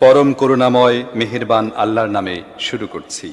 পরম করুণাময় মেহেরবান আল্লাহর নামে শুরু করছি।